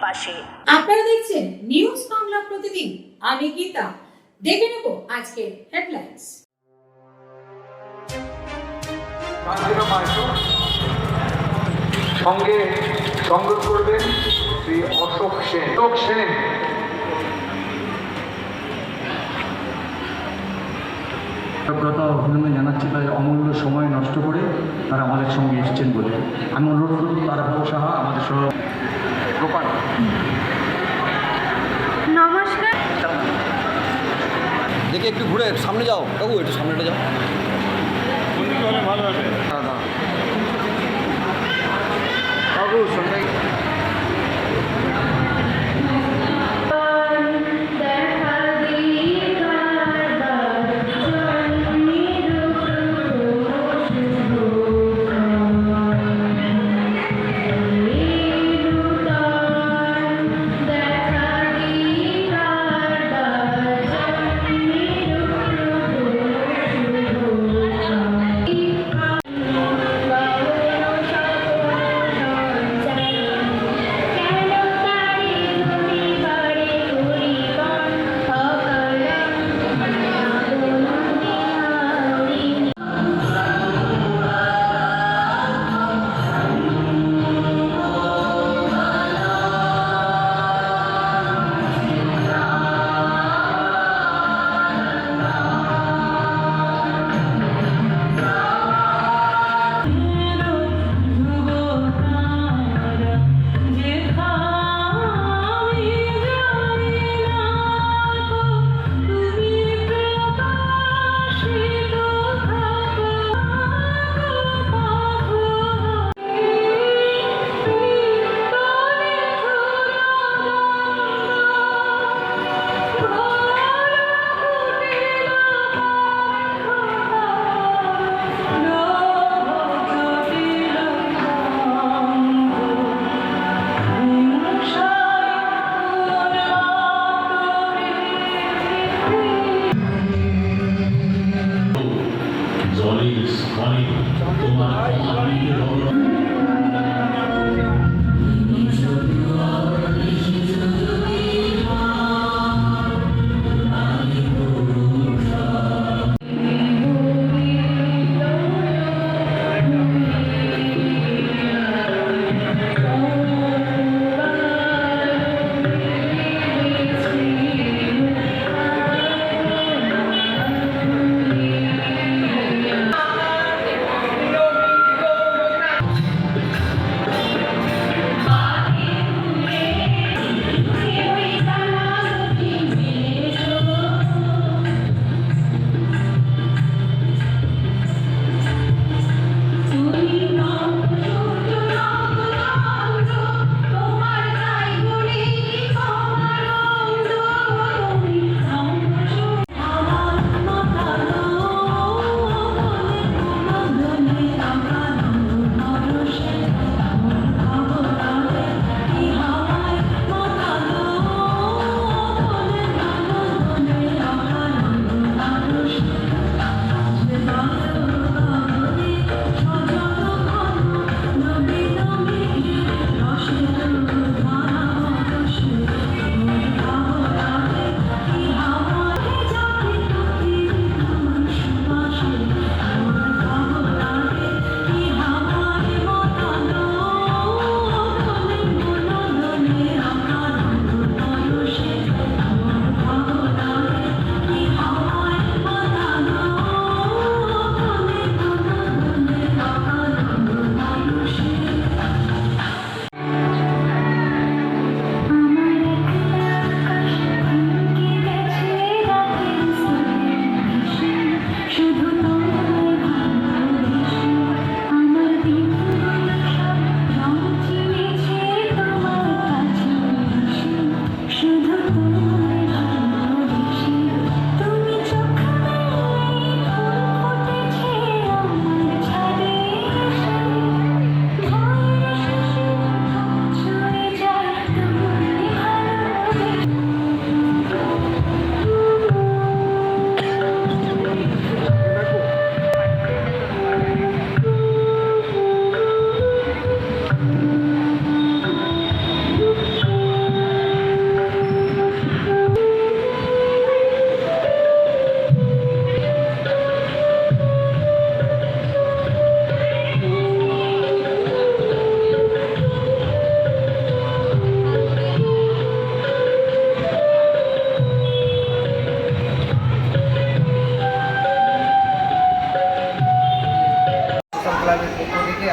পাশে। আপনারা দেখছেন নিউজ বাংলা প্রতিদিন। আমি গীতা। দেখে নেব আজকের হেডলাইন্স সঙ্গে সঙ্গ করবেন শ্রী অশোক সেন। অশোক সেন। কৃতজ্ঞতা অভিনন্দন জানাচ্ছি তাদের অমূল্য সময় নষ্ট করে তারা আমাদের সঙ্গে এসছেন বলে। আমি অনুরোধ করব তারা সাহা আমাদের সহ একটু ঘুরে সামনে যাও। কাকু একটু সামনেটা যাও। দাদা বাবু সঙ্গে দেখা তোমার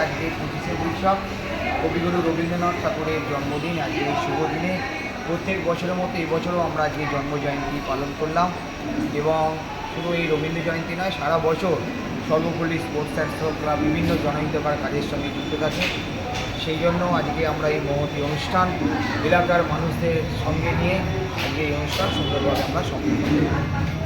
আজকে পঁচিশে বৈশাখ। কবিগুরু রবীন্দ্রনাথ ঠাকুরের জন্মদিন, আজকে এই শুভ দিনে। প্রত্যেক বছরের মতো এবছরও আমরা আজকে জন্ম জয়ন্তী পালন করলাম এবং শুধু এই রবীন্দ্র জয়ন্তী নয়, সারা বছর সর্বপল্লী স্পোর্টস অ্যান্ড ক্লাব বিভিন্ন জনহিতকর কাজের সঙ্গে যুক্ত থাকে। সেই জন্য আজকে আমরা এই মহতি অনুষ্ঠান এলাকার মানুষদের সঙ্গে নিয়ে আজকে এই অনুষ্ঠান সুন্দরভাবে আমরা সম্পন্ন